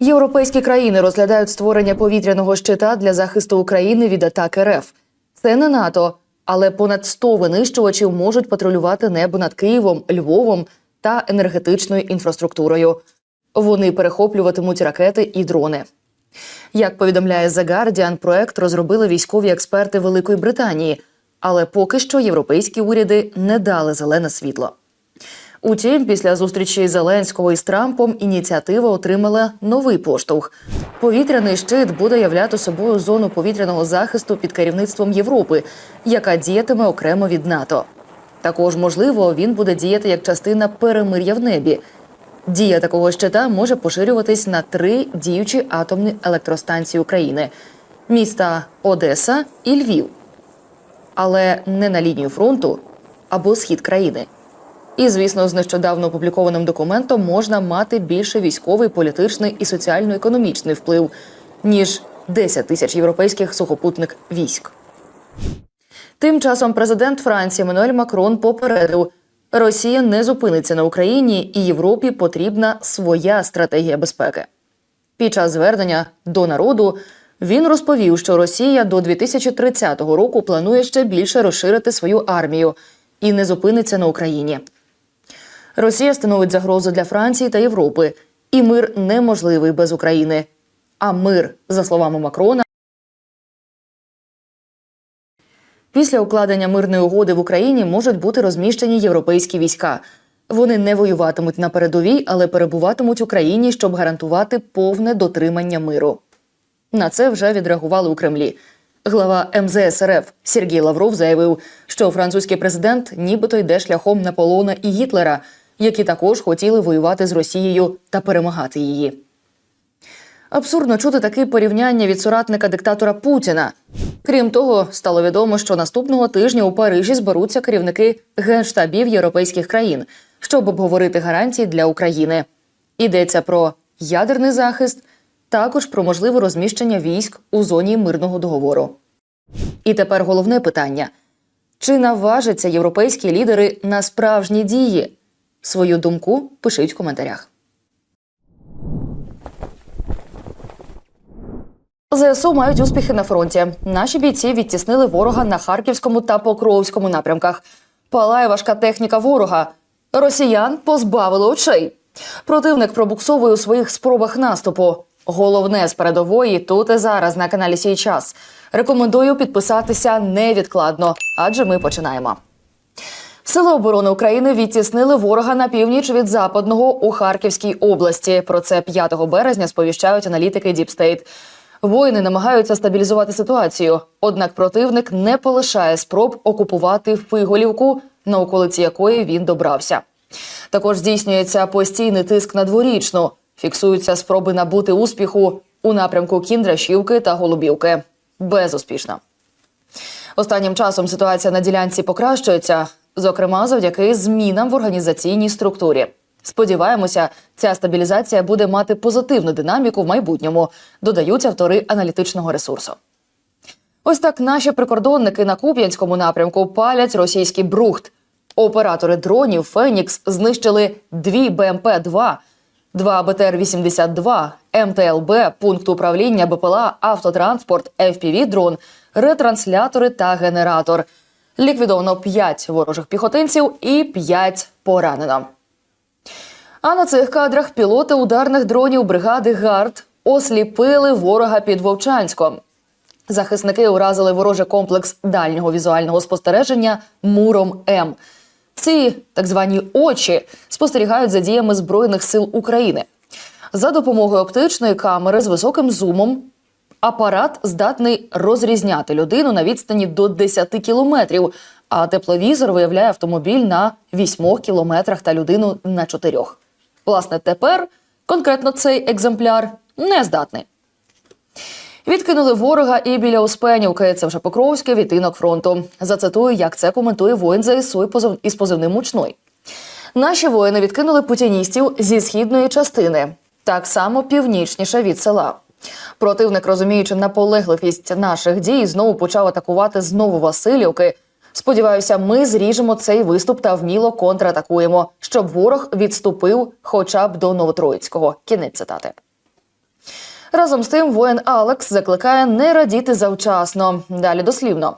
Європейські країни розглядають створення повітряного щита для захисту України від атак РФ. Це не НАТО, але понад 100 винищувачів можуть патрулювати небо над Києвом, Львовом та енергетичною інфраструктурою. Вони перехоплюватимуть ракети і дрони. Як повідомляє The Guardian, проект розробили військові експерти Великої Британії, але поки що європейські уряди не дали зелене світло. Утім, після зустрічі Зеленського із Трампом ініціатива отримала новий поштовх. Повітряний щит буде являти собою зону повітряного захисту під керівництвом Європи, яка діятиме окремо від НАТО. Також, можливо, він буде діяти як частина перемир'я в небі. Дія такого щита може поширюватись на три діючі атомні електростанції України: міста Одеса і Львів, але не на лінію фронту або схід країни. І, звісно, з нещодавно опублікованим документом можна мати більше військовий, політичний і соціально-економічний вплив, ніж 10 тисяч європейських сухопутних військ. Тим часом президент Франції Еммануель Макрон попередив, Росія не зупиниться на Україні, і Європі потрібна своя стратегія безпеки. Під час звернення до народу він розповів, що Росія до 2030 року планує ще більше розширити свою армію і не зупиниться на Україні. Росія становить загрозу для Франції та Європи, і мир неможливий без України. А мир, за словами Макрона, після укладення мирної угоди в Україні можуть бути розміщені європейські війська. Вони не воюватимуть на передовій, але перебуватимуть в Україні, щоб гарантувати повне дотримання миру. На це вже відреагували у Кремлі. Глава МЗС РФ Сергій Лавров заявив, що французький президент нібито йде шляхом Наполеона і Гітлера, які також хотіли воювати з Росією та перемагати її. Абсурдно чути таке порівняння від соратника диктатора Путіна. Крім того, стало відомо, що наступного тижня у Парижі зберуться керівники генштабів європейських країн, щоб обговорити гарантії для України. Йдеться про ядерний захист, також про можливе розміщення військ у зоні мирного договору. І тепер головне питання: чи наважаться європейські лідери на справжні дії? Свою думку пишіть в коментарях. ЗСУ мають успіхи на фронті. Наші бійці відтіснили ворога на харківському та покровському напрямках. Палає важка техніка ворога. Росіян позбавили очей. Противник пробуксовує у своїх спробах наступу. Головне з передової тут і зараз на каналі Сій час. Рекомендую підписатися невідкладно, адже ми починаємо. Сили оборони України відтіснили ворога на північ від западного у Харківській області. Про це 5 березня сповіщають аналітики Діпстейт. Воїни намагаються стабілізувати ситуацію, однак противник не полишає спроб окупувати Фиголівку, на околиці якої він добрався. Також здійснюється постійний тиск на дворічну. Фіксуються спроби набути успіху у напрямку Кіндрашівки та Голубівки. Безуспішно. Останнім часом ситуація на ділянці покращується, зокрема завдяки змінам в організаційній структурі. Сподіваємося, ця стабілізація буде мати позитивну динаміку в майбутньому, додають автори аналітичного ресурсу. Ось так наші прикордонники на Куп'янському напрямку палять російський брухт. Оператори дронів Фенікс знищили дві БМП-2, два БТР-82, МТЛБ, пункт управління БПЛА, автотранспорт, FPV-дрон, ретранслятори та генератор. Ліквідовано 5 ворожих піхотинців і 5 поранено. А на цих кадрах пілоти ударних дронів бригади ГАРД осліпили ворога під Вовчанськом. Захисники уразили ворожий комплекс дальнього візуального спостереження Муром М. Ці так звані очі спостерігають за діями Збройних сил України. За допомогою оптичної камери з високим зумом апарат здатний розрізняти людину на відстані до 10 кілометрів, а тепловізор виявляє автомобіль на 8 кілометрах та людину на 4. Власне, тепер конкретно цей екземпляр не здатний. Відкинули ворога і біля Успенівки. Це вже Покровський відтинок фронту. Зацитую, як це коментує воїн ЗСУ із позивним мучной. Наші воїни відкинули путіністів зі східної частини, так само північніше від села. Противник, розуміючи наполегливість наших дій, знову почав атакувати знову Васильівки. Сподіваюся, ми зріжемо цей виступ та вміло контратакуємо, щоб ворог відступив хоча б до Новотроїцького. Кінець цитати. Разом з тим, воїн Алекс закликає не радіти завчасно. Далі дослівно.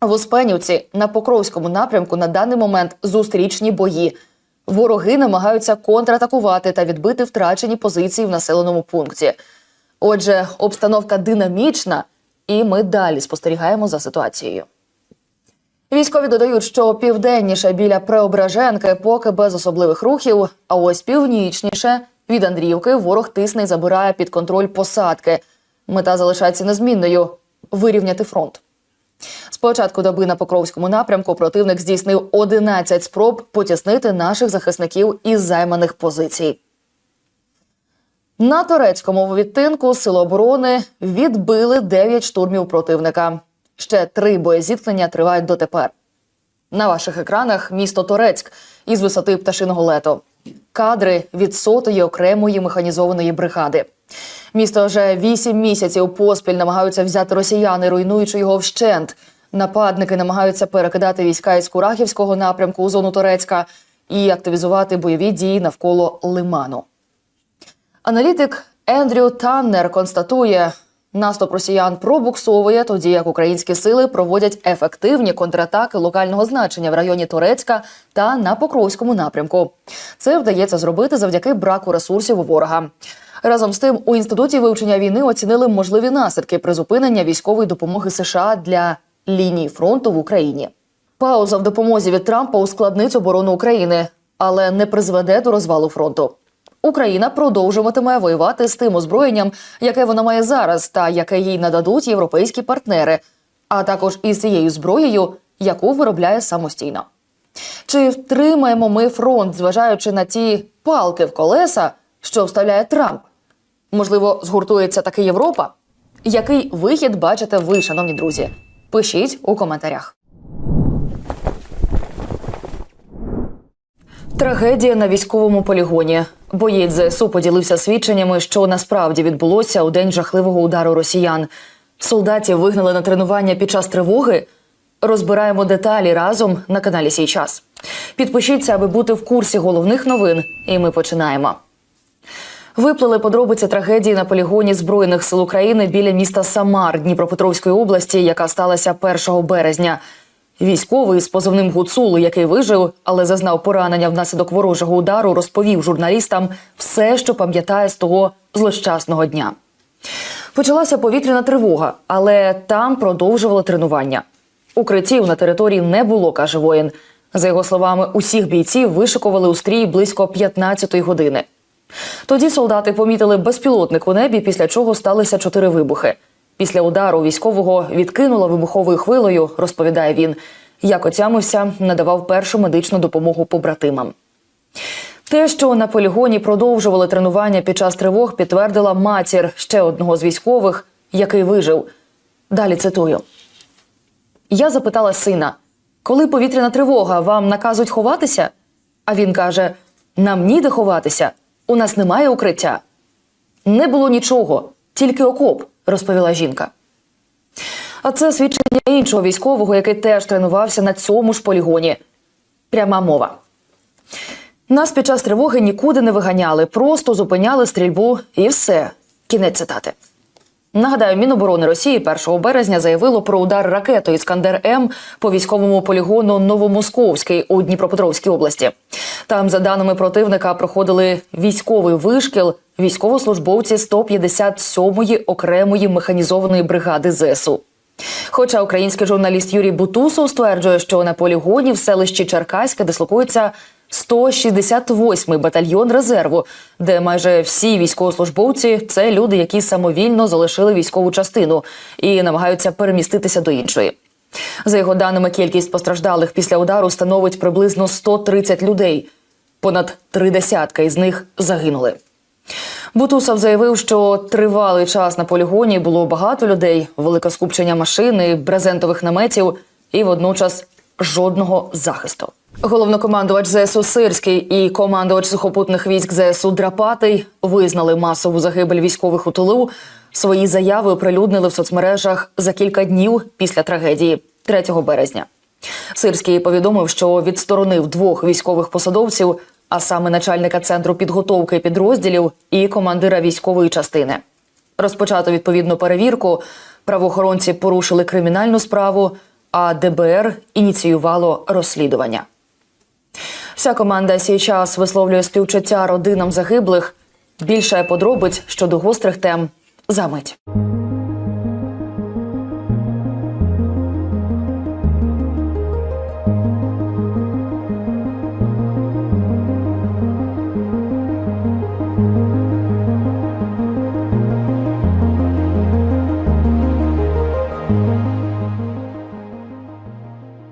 В Успенівці на Покровському напрямку на даний момент зустрічні бої. Вороги намагаються контратакувати та відбити втрачені позиції в населеному пункті. Отже, обстановка динамічна, і ми далі спостерігаємо за ситуацією. Військові додають, що південніше біля Преображенки поки без особливих рухів, а ось північніше від Андріївки ворог тисне і забирає під контроль посадки. Мета залишається незмінною вирівняти фронт. З початку доби на Покровському напрямку противник здійснив 11 спроб потіснити наших захисників із займаних позицій. На турецькому відтинку Сили оборони відбили 9 штурмів противника. Ще три боєзіткнення тривають дотепер. На ваших екранах місто Торецьк із висоти пташиного лету. Кадри від сотої окремої механізованої бригади. Місто вже вісім місяців поспіль намагаються взяти росіяни, руйнуючи його вщент. Нападники намагаються перекидати війська із Курахівського напрямку у зону Торецька і активізувати бойові дії навколо лиману. Аналітик Ендрю Таннер констатує, наступ росіян пробуксовує, тоді як українські сили проводять ефективні контратаки локального значення в районі Турецька та на Покровському напрямку. Це вдається зробити завдяки браку ресурсів у ворога. Разом з тим, у інституті вивчення війни оцінили можливі наслідки призупинення військової допомоги США для ліній фронту в Україні. Пауза в допомозі від Трампа ускладнить оборону України, але не призведе до розвалу фронту. Україна продовжуватиме воювати з тим озброєнням, яке вона має зараз, та яке їй нададуть європейські партнери, а також із цією зброєю, яку виробляє самостійно. Чи втримаємо ми фронт, зважаючи на ті палки в колеса, що вставляє Трамп? Можливо, згуртується таки Європа? Який вихід бачите ви, шановні друзі? Пишіть у коментарях. Трагедія на військовому полігоні. Боєць ЗСУ поділився свідченнями, що насправді відбулося у день жахливого удару росіян. Солдатів вигнали на тренування під час тривоги. Розбираємо деталі разом на каналі Сій час. Підпишіться, аби бути в курсі головних новин. І ми починаємо. Виплили подробиці трагедії на полігоні Збройних сил України біля міста Самар Дніпропетровської області, яка сталася 1 березня. Військовий з позивним Гуцул, який вижив, але зазнав поранення внаслідок ворожого удару, розповів журналістам все, що пам'ятає з того злощасного дня. Почалася повітряна тривога, але там продовжували тренування. Укриттів на території не було, каже воїн. За його словами, усіх бійців вишикували у стрій близько 15-ї години. Тоді солдати помітили безпілотник у небі, після чого сталися чотири вибухи. Після удару військового відкинуло вибуховою хвилею, розповідає він. Як отямився, надавав першу медичну допомогу побратимам. Те, що на полігоні продовжували тренування під час тривог, підтвердила матір ще одного з військових, який вижив. Далі цитую: Я запитала сина, коли повітряна тривога, вам наказують ховатися? А він каже: Нам ніде ховатися, у нас немає укриття. Не було нічого, тільки окоп, розповіла жінка. А це свідчення іншого військового, який теж тренувався на цьому ж полігоні. Пряма мова. Нас під час тривоги нікуди не виганяли, просто зупиняли стрільбу і все. Кінець цитати. Нагадаю, Міноборони Росії 1 березня заявило про удар ракетою Іскандер М по військовому полігону Новомосковський у Дніпропетровській області. Там, за даними противника, проходили військовий вишкіл військовослужбовці 157-ї окремої механізованої бригади ЗСУ. Хоча український журналіст Юрій Бутусов стверджує, що на полігоні в селищі Черкаське дислокується 168-й батальйон резерву, де майже всі військовослужбовці це люди, які самовільно залишили військову частину і намагаються переміститися до іншої. За його даними, кількість постраждалих після удару становить приблизно 130 людей. Понад три десятка із них загинули. Бутусов заявив, що тривалий час на полігоні було багато людей, велике скупчення машин і брезентових наметів, і водночас жодного захисту. Головнокомандувач ЗСУ Сирський і командувач сухопутних військ ЗСУ Драпатий визнали масову загибель військових у тилу. Свої заяви оприлюднили в соцмережах за кілька днів після трагедії 3 березня. Сирський повідомив, що відсторонив двох військових посадовців, а саме начальника центру підготовки підрозділів і командира військової частини. Розпочато відповідну перевірку. Правоохоронці порушили кримінальну справу, а ДБР ініціювало розслідування. Вся команда «Сій час» висловлює співчуття родинам загиблих. Більше подробиць щодо гострих тем за мить.